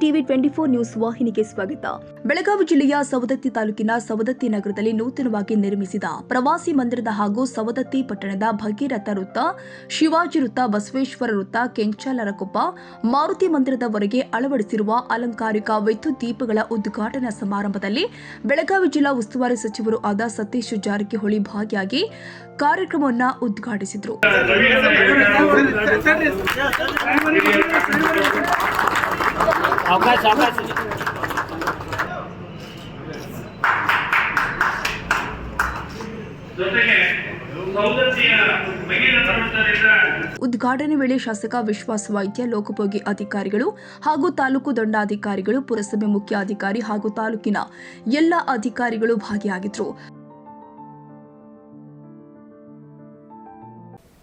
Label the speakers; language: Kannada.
Speaker 1: ಟಿವಿ ಟ್ವೆಂಟಿ ಫೋರ್ ನ್ಯೂಸ್ ವಾಹಿನಿಗೆ ಸ್ವಾಗತ. ಬೆಳಗಾವಿ ಜಿಲ್ಲೆಯ ಸವದತ್ತಿ ತಾಲೂಕಿನ ಸವದತ್ತಿ ನಗರದಲ್ಲಿ ನೂತನವಾಗಿ ನಿರ್ಮಿಸಿದ ಪ್ರವಾಸಿ ಮಂದಿರದ ಹಾಗೂ ಸವದತ್ತಿ ಪಟ್ಟಣದ ಭಗೀರಥ ವೃತ್ತ, ಶಿವಾಜಿ ವೃತ್ತ, ಬಸವೇಶ್ವರ ವೃತ್ತ ಕೆಂಚಾಲರಕೊಪ್ಪ ಮಾರುತಿ ಮಂದಿರದವರೆಗೆ ಅಳವಡಿಸಿರುವ ಅಲಂಕಾರಿಕ ವಿದ್ಯುತ್ ದೀಪಗಳ ಉದ್ಘಾಟನಾ ಸಮಾರಂಭದಲ್ಲಿ ಬೆಳಗಾವಿ ಜಿಲ್ಲಾ ಉಸ್ತುವಾರಿ ಸಚಿವರು ಆದ ಸತೀಶ್ ಜಾರಕಿಹೊಳಿ ಭಾಗಿಯಾಗಿ ಕಾರ್ಯಕ್ರಮವನ್ನು ಉದ್ಘಾಟಿಸಿದರು.
Speaker 2: ಅವಕಾಶ
Speaker 1: ಉದ್ಘಾಟನೆ ವೇಳೆ ಶಾಸಕ ವಿಶ್ವಾಸ ವೈದ್ಯ ಲೋಕೋಪಯೋಗಿ ಅಧಿಕಾರಿಗಳು ಹಾಗೂ ತಾಲೂಕು ದಂಡಾಧಿಕಾರಿಗಳು ಪುರಸಭೆ ಮುಖ್ಯ ಅಧಿಕಾರಿ ಹಾಗೂ ತಾಲೂಕಿನ ಎಲ್ಲ ಅಧಿಕಾರಿಗಳು ಭಾಗಿಯಾಗಿದ್ದರು